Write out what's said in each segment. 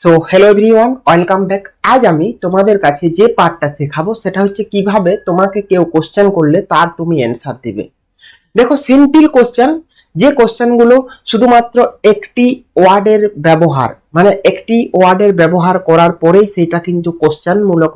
So hello everyone welcome back আজ আমি তোমাদের কাছে যে পার্টটা শেখাবো, সেটা হচ্ছে কীভাবে তোমাকে কেউ কোশ্চেন করলে তার তুমি অ্যান্সার দিবে। দেখো সিম্পল কোশ্চেন যে কোশ্চেনগুলো শুধুমাত্র একটি ওয়ার্ডের ব্যবহার মানে একটি ওয়ার্ডের ব্যবহার করার পরেই সেটা কিন্তু কোশ্চেন মূলক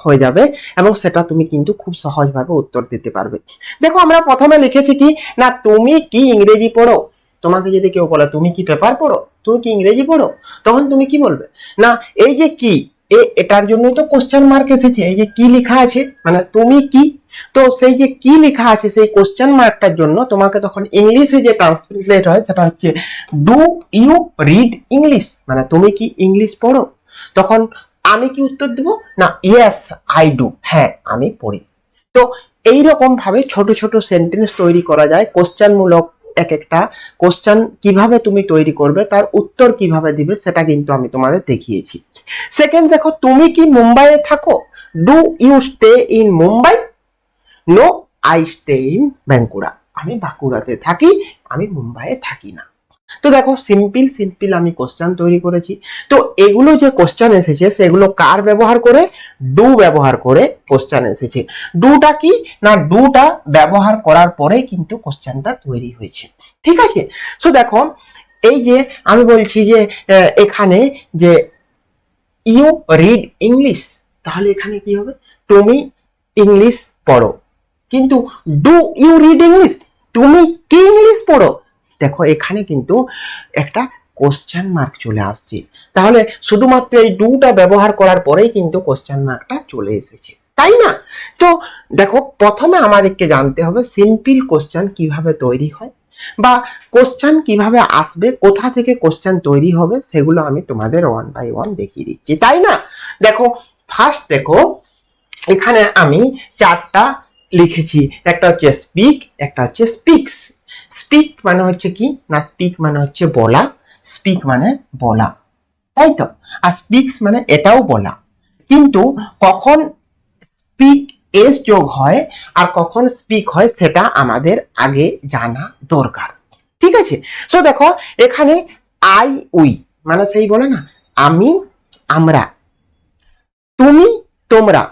হয়ে যাবে এবং সেটা তুমি কিন্তু খুব সহজভাবে উত্তর দিতে পারবে। দেখো, আমরা প্রথমে লিখেছি কি, না, তুমি কি ইংরেজি পড়ো? তোমাকে যদি কেউ বলে, তুমি কি পেপার পড়ো? তুমি কি ইংরেজি পড়ো? তখন তুমি কি বলবে? না, এই যে কি, এ, এটার জন্যই তো কোশ্চেন মার্ক এসেছে। এই যে কি লেখা আছে মানে তুমি কি? তো সেই যে কি লেখা আছে, সেই কোশ্চেন মার্কটার জন্য তোমাকে তখন ইংলিশে যে ট্রান্সলেট হয়, সেটা হচ্ছে ডু ইউ রিড ইংলিশ মানে তুমি কি ইংলিশ পড়ো? তখন আমি কি উত্তর দেব? না ইয়েস আই ডু হ্যাঁ আমি পড়ি। তো এইরকম ভাবে ছোট ছোট সেন্টেন্স তৈরি করা যায় কোশ্চেন মূলক এক একটা কোশ্চেন কীভাবে তুমি তৈরি করবে, তার উত্তর কীভাবে দিবে সেটা কিন্তু আমি তোমাদের দেখিয়েছি। সেকেন্ড দেখো, তুমি কি মুম্বাইয়ে থাকো? Do you stay in Mumbai no I stay in Bankura আমি বাঁকুড়াতে থাকি, আমি মুম্বাইয়ে থাকি না। তো দেখো সিম্পল সিম্পল আমি কোশ্চেন তৈরি করেছি। তো এগুলো যে কোশ্চেন এসেছে, সেগুলো কার ব্যবহার করে? ডু ব্যবহার করে কোশ্চেন এসেছে। ডুটা কি? না, ডুটা ব্যবহার করার পরে কিন্তু কোশ্চেনটা তৈরি হয়েছে। ঠিক আছে? সো দেখো, এই যে আমি বলছি যে এখানে যে ইউ রিড ইংলিশ তাহলে এখানে কি হবে? তুমি ইংলিশ পড়ো। কিন্তু ডু ইউ রিড ইংলিশ তুমি কি ইংলিশ পড়ো? দেখো, এখানে কিন্তু একটা কোশ্চেন মার্ক চলে আসছে। তাহলে শুধুমাত্র এই ডুটা ব্যবহার করার পরেই কিন্তু কোশ্চেন মার্কটা চলে এসেছে। তাই না? তো দেখো, প্রথমে আমাদেরকে জানতে হবে সিম্পল কোশ্চেন কীভাবে তৈরি হয় বা কোশ্চেন কীভাবে আসবে, কোথা থেকে কোশ্চেন তৈরি হবে, সেগুলো আমি তোমাদের ওয়ান বাই ওয়ান দেখিয়ে দিচ্ছি। তাই না? দেখো ফার্স্ট দেখো, এখানে আমি চারটা লিখেছি। একটা হচ্ছে স্পিক একটা হচ্ছে স্পিক্স স্পিক মানে হচ্ছে কি? না স্পিক মানে হচ্ছে বলা। স্পিক মানে বলা। তাই তো? আর স্পিক্স মানে এটাও বলা। কিন্তু কখন স্পিক এস যোগ হয় আর কখন স্পিক হয় সেটা আমাদের আগে জানা দরকার। ঠিক আছে? তো দেখো, এখানে আই উই মানে সেই বলে না, আমি, আমরা। তুমি, তোমরা।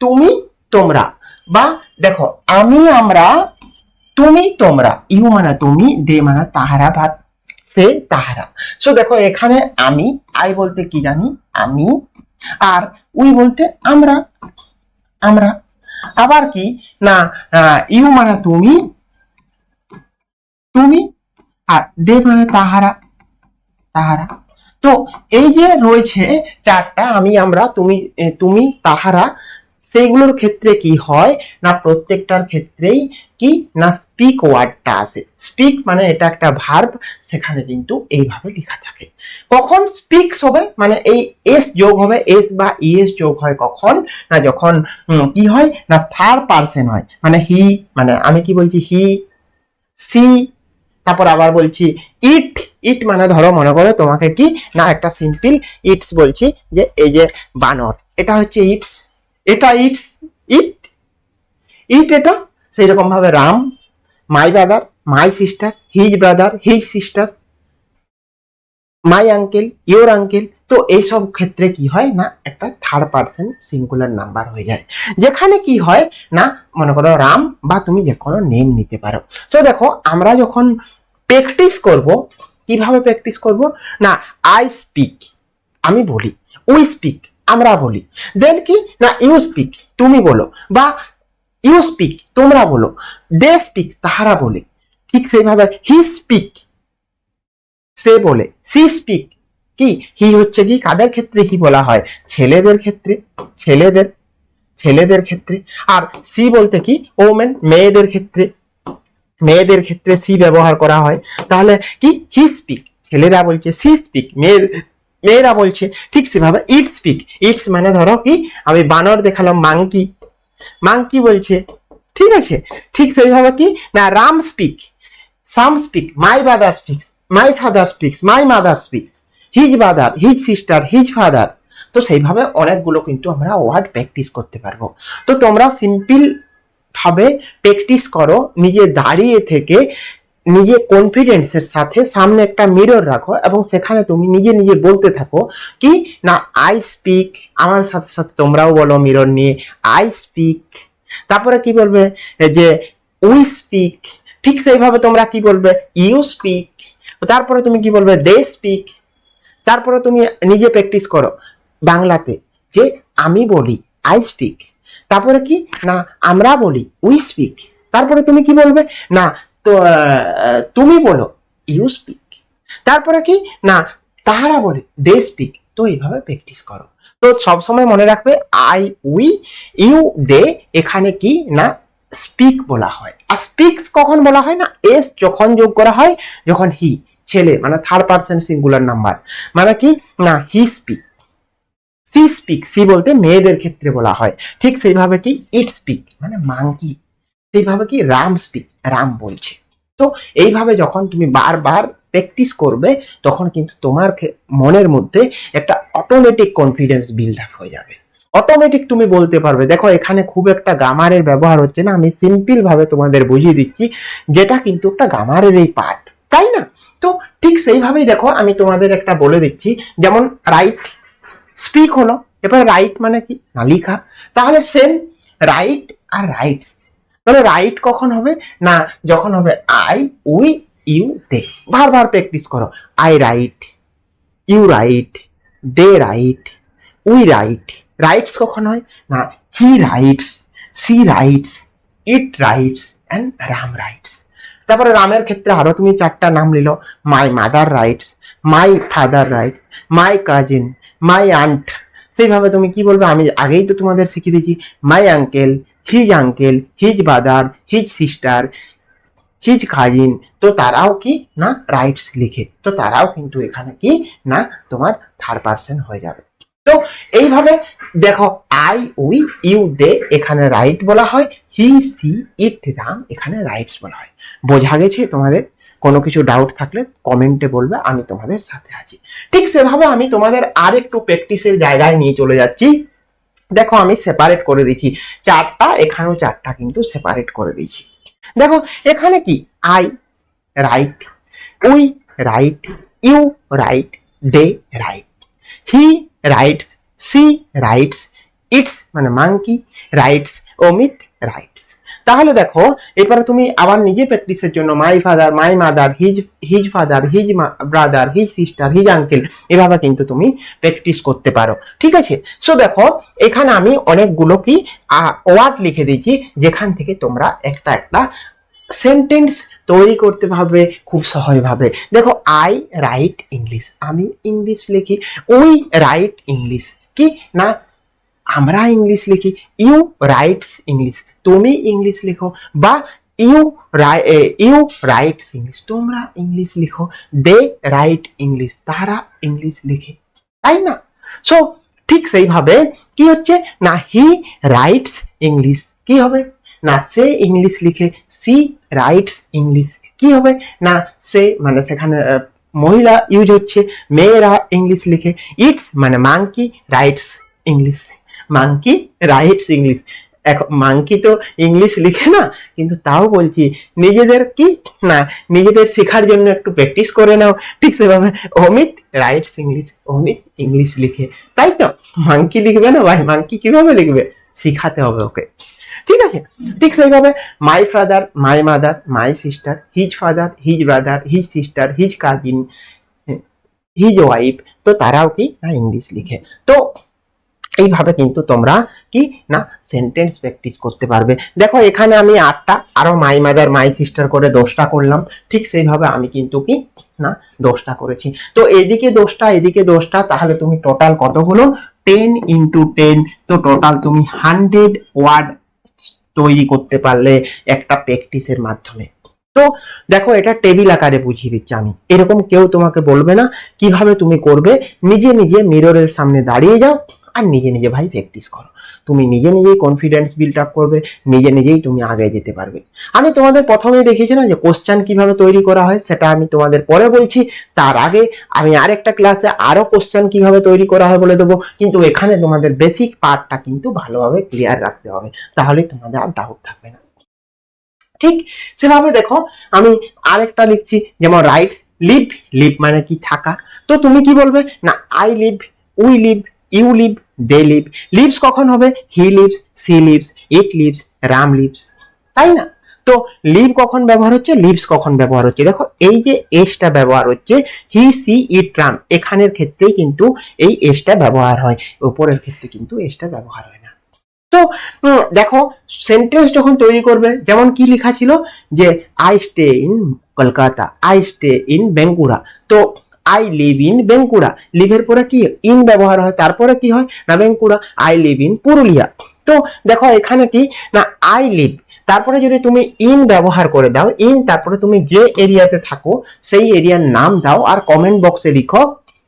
তুমি, তোমরা। বা দেখো, আমি, আমরা তুমি তোমরা, ইউ মানে তুমি, দে মানে তাহারা বা সে তাহারা। সো দেখো, এখানে আমি, আই বলতে কি জানি? আমি, আর উই বলতে আমরা আমরা। আবার কি? না ইউ মানে তুমি তুমি, আর দে মানে তাহারা তাহারা। তো, এই যে রয়েছে চারটা, আমি, আমরা, তুমি তুমি, তাহারা, সেইগুলোর ক্ষেত্রে কি হয়? না, প্রত্যেকটার ক্ষেত্রেই কি? না স্পিক ওয়ার্ডটা আসে স্পিক মানে এটা একটা ভার্ব সেখানে কিন্তু এইভাবে লেখা থাকে। কখন স্পিক্স হবে? মানে এই এস যোগ হবে এস বা ইএস যোগ হয় কখন? না যখন কি হয়? না থার্ড পার্সন হয়। মানে হি মানে আমি কি বলছি? হি সি তারপর আবার বলছি ইট ইট মানে ধরো, মনে করো তোমাকে কি? না, একটা সিম্পল ইটস বলছি যে এই যে বানর। এটা হচ্ছে ইটস এটা ইটস ইট ইট এটা সেই রকম ভাবে Ram my brother my sister his brother his sister my uncle your uncle তো এইসব ক্ষেত্রে কি হয় না, একটা থার্ড পার্সন সিঙ্গুলার নাম্বার হয়ে যায়। যেখানে কি হয় না, মনে করো রাম বা তুমি যে কোনো নেম নিতে পারো। তো দেখো, আমরা যখন প্র্যাকটিস করব, কীভাবে প্র্যাকটিস করব? না আই স্পিক আমি বলি। উই স্পিক আমরা বলি। দেন কি? না ইউ স্পিক তুমি বলো। বা ইউ স্পিক তোমরা বলো। দে স্পিক তাহারা বলে। ঠিক সেইভাবে হি স্পিক সে বলে। সি স্পিক কি? হি হচ্ছে কি? কাদের ক্ষেত্রে হি বলা হয়? ছেলেদের ক্ষেত্রে, ছেলেদের ছেলেদের ক্ষেত্রে। আর সি বলতে কি? ওমেন মেয়েদের ক্ষেত্রে। মেয়েদের ক্ষেত্রে সি ব্যবহার করা হয়। তাহলে কি? হি স্পিক ছেলেরা বলছে সি স্পিক মেয়ে মেয়েরা বলছে ঠিক সেভাবে ইট স্পিক ইটস মানে ধরো কি? আমি বানর দেখালাম মাংকি। মাংকি বলছে, ঠিক আছে, ঠিক সেইভাবে কি? না, Ram speak some speak my brother speaks my father speaks my mother speaks his brother his sister his father তো সেইভাবে অনেকগুলো কিন্তু আমরা ওয়ার্ড প্র্যাকটিস করতে পারব। তো তোমরা সিম্পল ভাবে প্র্যাকটিস করো, নিজে দাঁড়িয়ে থেকে নিজে কনফিডেন্সের সাথে সামনে একটা মিরর রাখো এবং সেখানে তুমি নিজে নিজে বলতে থাকো কি, না আই স্পিক আমার সাথে সাথে তোমরাও বলো মিরর নিয়ে আই স্পিক তারপরে কি বলবে? যে উই স্পিক ঠিক সেইভাবে তোমরা কি বলবে? ইউ স্পিক তারপরে তুমি কি বলবে? দে স্পিক তারপরে তুমি নিজে প্র্যাকটিস করো বাংলাতে যে, আমি বলি আই স্পিক তারপরে কি? না, আমরা বলি উই স্পিক তারপরে তুমি কি বলবে? না তো তুমি বলো ইউ স্পিক তারপরে কি? না, তাহারা বলে দে স্পিক তো এইভাবে প্র্যাকটিস করো। তো সবসময় মনে রাখবে আই উই ইউ দে এখানে কি? না স্পিক বলা হয়। আর স্পিক্স কখন বলা হয় না? এস যখন যোগ করা হয়, যখন হি ছেলে মানে থার্ড পার্সন সিঙ্গুলার নাম্বার মানে কি? না he speak she speak she বলতে মেয়েদের ক্ষেত্রে বলা হয়। ঠিক সেইভাবে কি? ইট স্পিক মানে মাংকি সেইভাবে কি? রাম স্পিক রাম বলছে। তো এইভাবে যখন তুমি বারবার প্র্যাকটিস করবে, তখন কিন্তু তোমার মনের মধ্যে একটা অটোমেটিক কনফিডেন্স বিল্ড আপ হয়ে যাবে। অটোমেটিক তুমি বলতে পারবে, দেখো এখানে খুব একটা গামারের ব্যবহার হচ্ছে না, আমি সিম্পল ভাবে তোমাদের বুঝিয়ে দিচ্ছি, যেটা কিন্তু একটা গামারের এই পার্ট তাই না? তো ঠিক সেইভাবেই দেখো আমি তোমাদের একটা বলে দিচ্ছি, যেমন রাইট স্পিক হলো, এবার রাইট মানে কি? না লিখা। তাহলে সেম রাইট আর রাইটস তাহলে রাইট কখন হবে? না, যখন হবে আই উই ইউ দে বারবার প্র্যাকটিস করো। I write you write they write we write writes কখন হয়? না he writes she writes it writes and Ram writes তারপরে রামের ক্ষেত্রে আরও তুমি চারটা নাম নিল। My mother writes my father writes my cousin my aunt সেইভাবে তুমি কি বলবে? আমি আগেই তো তোমাদের শিখিয়ে দিয়েছি। My uncle his uncle his brother his sister his cousin তো তারাও কি না রাইটস লিখে, তো তারাও কিন্তু এখানে কি না তোমার থার্ড পার্সন হয়ে যাবে। তো এইভাবে দেখো আই উই ইউ দে এখানে রাইট বলা হয় হি সি ইট রাম এখানে রাইটস বলা হয়। বোঝা গেছে তোমাদের? কোনো কিছু ডাউট থাকলে কমেন্টে বলবে, আমি তোমাদের সাথে আছি। ঠিক সেভাবে আমি তোমাদের আর একটু প্র্যাকটিসের জায়গায় নিয়ে চলে যাচ্ছি। দেখো আমি সেপারেট করে দিচ্ছি চারটা, এখানেও চারটা কিন্তু সেপারেট করে দিয়েছি। দেখো, এখানে কি? I write we write you write they write he writes she writes its মানে মাংকি রাইটস অমিত রাইটস তাহলে দেখো এবারে তুমি আবার নিজে প্র্যাকটিসের জন্য my father my mother his his father his brother his sister his uncle এভাবে কিন্তু তুমি প্র্যাকটিস করতে পারো। ঠিক আছে? সো দেখো, এখানে আমি অনেকগুলো কি ওয়ার্ড লিখে দিয়েছি, যেখান থেকে তোমরা একটা একটা সেন্টেন্স তৈরি করতে পারবে খুব সহজভাবে। দেখো আই রাইট ইংলিশ আমি ইংলিশ লিখি, উই রাইট ইংলিশ কি? না আমরা ইংলিশ লিখি ইউ রাইটস ইংলিশ তুমি ইংলিশ লেখো, বা ইউ ইউ রাইটস ইংলিশ তোমরা ইংলিশ লিখো দে রাইট ইংলিশ তারা ইংলিশ লিখে, তাই না? সো ঠিক সেইভাবে কি হচ্ছে? না হি রাইটস ইংলিশ কি হবে? না সে ইংলিশ লিখে সি রাইটস ইংলিশ কি হবে? না সে মানে সেখানে মহিলা ইউজ হচ্ছে, মেয়েরা ইংলিশ লিখে ইটস মানে monkey writes English monkey writes English এখন মাংকি তো ইংলিশ লিখে না, কিন্তু তাও বলছি, নিজেদের কি? না, নিজেদের শেখার জন্য একটু প্র্যাকটিস করে নাও। ঠিক সেভাবে Amit writes English Amit English লিখে। তাই তো? মাংকি লিখবে না ভাই? মাংকি কীভাবে লিখবে? শিখাতে হবে ওকে। ঠিক আছে? ঠিক সেইভাবে my father my mother my sister his father his brother his sister his cousin his wife তো তারাও কি? না ইংলিশ লিখে। তো এইভাবে কিন্তু তোমরা কি না সেন্টেন্স প্র্যাকটিস করতে পারবে। দেখো, এখানে আমি আটটা, আরও মাই মাদার মাই সিস্টার করে দশটা করলাম। ঠিক সেইভাবে আমি কিন্তু কি না দশটা করেছি। তো এদিকে দশটা এদিকে দশটা, তাহলে তুমি টোটাল কত হলো? টেন ইন্টু টেন তো টোটাল তুমি হান্ড্রেড ওয়ার্ড তৈরি করতে পারলে একটা প্র্যাকটিসের মাধ্যমে। তো দেখো, এটা টেবিল আকারে বুঝিয়ে দিচ্ছি আমি। এরকম কেউ তোমাকে বলবে না। কীভাবে তুমি করবে? নিজে নিজে মিররের সামনে দাঁড়িয়ে যাও। আর নিজে নিজে ভাই প্র্যাকটিস করো। তুমি নিজে নিজেই কনফিডেন্স বিল্ড আপ করবে, নিজে নিজেই তুমি আগে যেতে পারবে। আমি তোমাদের প্রথমেই দেখিয়েছিলাম যে কোশ্চেন কীভাবে তৈরি করা হয়, সেটা আমি তোমাদের পরে বলছি। তার আগে আমি আরেকটা ক্লাসে আরও কোশ্চেন কীভাবে তৈরি করা হয় বলে দেবো। কিন্তু এখানে তোমাদের বেসিক পার্টটা কিন্তু ভালোভাবে ক্লিয়ার রাখতে হবে। তাহলে তোমাদের আর ডাউট থাকবে না। ঠিক সেভাবে দেখো, আমি আরেকটা লিখছি, যেমন রাইট লিভ লিভ মানে কি থাকা? তো তুমি কি বলবে? না I live we live you live, they live. Lives কখন হবে? He lives, she lives, it lives, Ram lives. তাই না? তো লিভ কখন ব্যবহার হচ্ছে? লিভস কখন ব্যবহার হচ্ছে? দেখো, এই যে এসটা ব্যবহার হচ্ছে, হি, সি, ইট, রাম, এখানের ক্ষেত্রেই কিন্তু এই এসটা ব্যবহার হয় উপরের ক্ষেত্রে কিন্তু এসটা ব্যবহার হয় না। তো দেখো, সেন্টেন্স যখন তৈরি করবে, যেমন কি লেখা ছিল? যে I stay in Kolkata I stay in Bankura তো আই লিভ ইন বেঙ্কুড়া লিভের পরে কি? ইন ব্যবহার হয়। তারপরে কি হয়? না Bankura I live in Purulia তো দেখো, এখানে কি? না আই লিভ তারপরে যদি তুমি ইন ব্যবহার করে দাও ইন তারপরে তুমি যে এরিয়াতে থাকো, সেই এরিয়ার নাম দাও আর কমেন্ট বক্সে লিখো।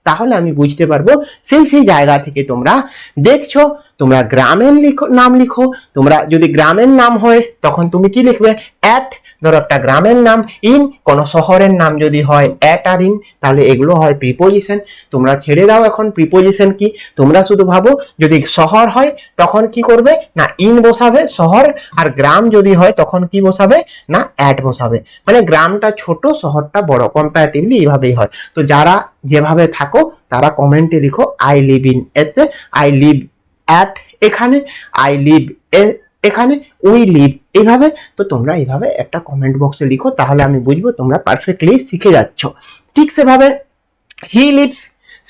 তাহলে আমি বুঝতে পারব, সেই সেই জায়গা থেকে তোমরা দেখছ, তোমরা গ্রামের লিখো, নাম লিখো। তোমরা যদি গ্রামের নাম হয়, তখন তুমি কি লিখবে? অ্যাট ধরো একটা গ্রামের নাম ইন কোন শহরের নাম যদি হয় অ্যাট আর ইন তাহলে এগুলো হয় প্রিপোজিশন তোমরা ছেড়ে দাও এখন প্রিপোজিশন কি। তোমরা শুধু ভাবো, যদি শহর হয়, তখন কি করবে? না ইন বসাবে, শহর আর গ্রাম যদি হয়, তখন কি বসাবে? না অ্যাট বসাবে। মানে গ্রামটা ছোট, শহরটা বড় কম্পারেটিভলি এইভাবেই হয়। তো যারা যেভাবে থাকো, তারা কমেন্টে লিখো আই লিভ ইন এতে আই লিভ অ্যাট এখানে আই লিভ এখানে উই লিভ এইভাবে তো তোমরা এইভাবে একটা কমেন্ট বক্সে লিখো, তাহলে আমি বুঝব তোমরা পারফেক্টলি শিখে যাচ্ছ। ঠিক সেভাবে he lives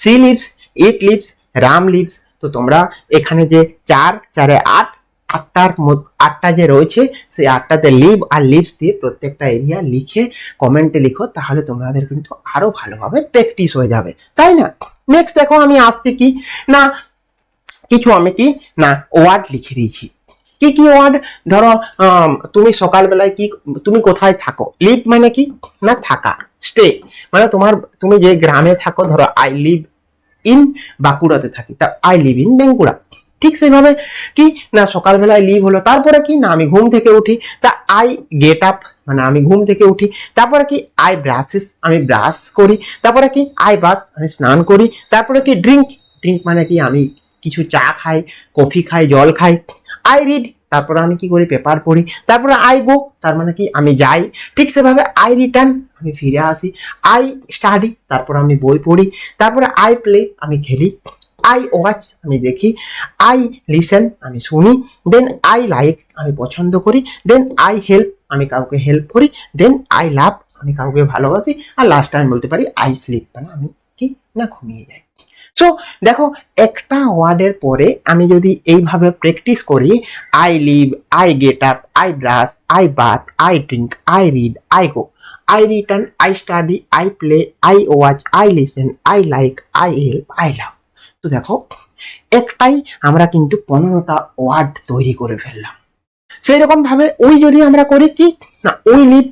she lives it lives Ram lives তো তোমরা এখানে যে চার, চারে আট, আটটার আটটা যে রয়েছে, সেই আটটাতে লিভ আর লিভস দিয়ে প্রত্যেকটা এরিয়া লিখে কমেন্টে লিখো, তাহলে তোমাদের কিন্তু আরও ভালোভাবে প্র্যাকটিস হয়ে যাবে। তাই না? নেক্সট দেখো আমি আসছি কি? না, কিছু আমি কি? না ওয়ার্ড লিখে দিয়েছি। কি কি ওয়ার্ড ধরো তুমি সকালবেলায় কি, তুমি কোথায় থাকো? লিভ মানে কি? না থাকা স্টে মানে তোমার, তুমি যে গ্রামে থাকো, ধরো আই লিভ ইন বাঁকুড়াতে থাকি, তা আই লিভ ইন বেঙ্কুড়া। ঠিক সেভাবে কি, না সকালবেলায় লিভ হলো, তারপরে কি, না আমি ঘুম থেকে উঠি, তা আই গেট আপ মানে আমি ঘুম থেকে উঠি, তারপরে কি আই ব্রাশেস আমি ব্রাশ করি, তারপরে কি আই বাথ আমি স্নান করি, তারপরে কি ড্রিঙ্ক ড্রিঙ্ক মানে কি, আমি কিছু চা খাই কফি খাই, জল খাই। আই রিড তারপরে আমি কি করি পেপার পড়ি। তারপরে আই গো তার মানে কি, আমি যাই। ঠিক সেভাবে আই রিটার্ন আমি ফিরে আসি। আই স্টাডি তারপর আমি বই পড়ি। তারপরে আই প্লে আমি খেলি। আই ওয়াচ আমি দেখি। আই লিসেন আমি শুনি। দেন আই লাইক আমি পছন্দ করি। দেন আই হেল্প আমি কাউকে হেল্প করি। দেন আই লাভ আমি কাউকে ভালোবাসি। আর লাস্ট টাইম বলতে পারি আই স্লিপ মানে আমি কি না ঘুমিয়ে যাই। সো দেখো, একটা ওয়ার্ডের পরে আমি যদি এইভাবে প্র্যাকটিস করি I live I get up I brush I bath I drink I read I go I return I study I play I watch I listen I like I help I love তো দেখো, একটাই আমরা কিন্তু পনেরোটা word তৈরি করে ফেললাম। সেই রকম ভাবে ওই যদি আমরা করি কি? না, we live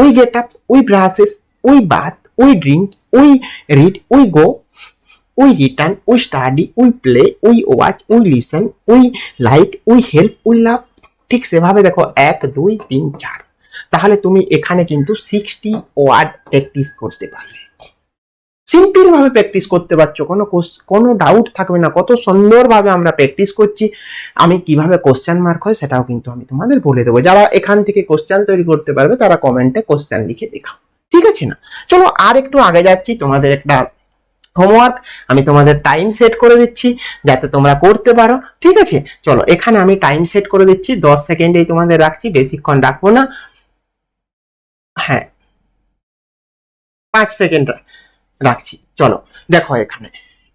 we get up we brushes we bath we drink we read we go we return we study we play we watch we listen we like we help we love ঠিক সেভাবে দেখো এক, দুই, তিন, চার। তাহলে তুমি এখানে কিন্তু সিক্সটি ওয়ার্ড প্র্যাকটিস করতে পারলে। সিম্পল ভাবে প্র্যাকটিস করতে পারছ, কোনো কোনো ডাউট থাকবে না। কত সুন্দরভাবে আমরা প্র্যাকটিস করছি। আমি কীভাবে কোশ্চেন মার্ক হয় সেটাও কিন্তু আমি তোমাদের বলে দেবো। যারা এখান থেকে কোশ্চেন তৈরি করতে পারবে, তারা কমেন্টে কোশ্চেন লিখে দেখাও। ঠিক আছে না? চলো আর একটু আগে যাচ্ছি, তোমাদের একটা হোমওয়ার্ক আমি তোমাদের টাইম সেট করে দিচ্ছি, যাতে তোমরা করতে পারো, ঠিক আছে? চলো, এখানে আমি টাইম সেট করে দিচ্ছি, দশ সেকেন্ডেই তোমাদের রাখছি, বেশিক্ষণ রাখব না। হ্যাঁ পাঁচ সেকেন্ড রাখছি, চলো, দেখো এখানে,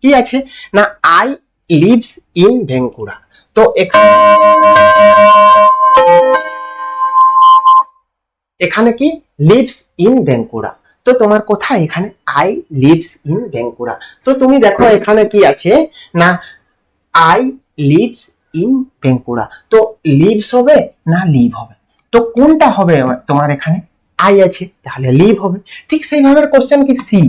কি আছে? না আই লিভস ইন ভেঙ্কুড়া তো এখানে এখানে কি? লিভস ইন ভেঙ্কুড়া তো তোমার কোথায় এখানে? আই লিভস ইন ভেঙ্কুড়া তো তুমি দেখো এখানে কি আছে? না আই লিভস ইন ভেঙ্কুড়া তো লিভস হবে না লিভ হবে? তো কোনটা হবে তোমার এখানে? আই আছে, তাহলে লিভ হবে। ঠিক সেইভাবে কোশ্চেন কি? সি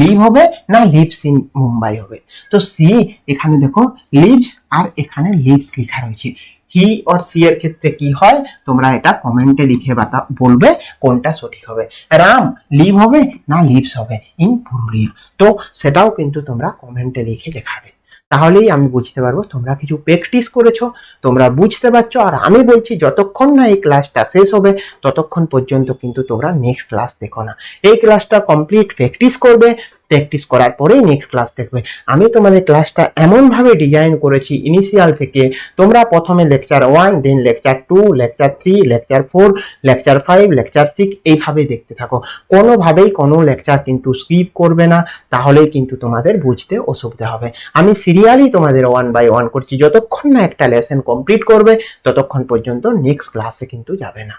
লিভ হবে না লিভস ইন মুম্বাই হবে? তো সি এখানে দেখো লিভস আর এখানে লিভস লেখা রয়েছে। হি অর সি এর ক্ষেত্রে কি হয়? তোমরা এটা কমেন্টে লিখে বাতা, বলবে কোনটা সঠিক হবে। রাম লিভ হবে না লিভস হবে? ইন পুরুলিয়া। তো সেটাও কিন্তু তোমরা কমেন্টে লিখে দেখাবে। তাহলেই আমি বুঝতে পারব তোমরা কিছু প্র্যাকটিস করেছ, তোমরা বুঝতে পারছ, আর আমি বলছি যতক্ষণ না এই ক্লাসটা শেষ হবে, ততক্ষণ পর্যন্ত কিন্তু তোমরা নেক্সট ক্লাস দেখো না। এই ক্লাসটা কমপ্লিট প্র্যাকটিস করবে প্র্যাকটিস করার পরেই নেক্সট ক্লাস দেখবে। আমি তোমাদের ক্লাসটা এমনভাবে ডিজাইন করেছি ইনিশিয়াল থেকে। তোমরা প্রথমে lecture one then lecture two lecture three lecture four lecture five lecture six এইভাবে দেখতে থাকো। কোনোভাবেই কোনো লেকচার কিন্তু স্কিপ করবে না, তাহলেই কিন্তু তোমাদের বুঝতে অসুবিধা হবে। আমি সিরিয়ালি তোমাদের ওয়ান বাই ওয়ান করছি। যতক্ষণ না একটা লেসন কমপ্লিট করবে, ততক্ষণ পর্যন্ত নেক্সট ক্লাসে কিন্তু যাবে না।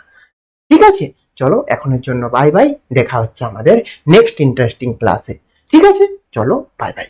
ঠিক আছে? চলো, এখনের জন্য বাই বাই দেখা হচ্ছে আমাদের নেক্সট ইন্টারেস্টিং ক্লাসে ঠিক আছে চলো বাই বাই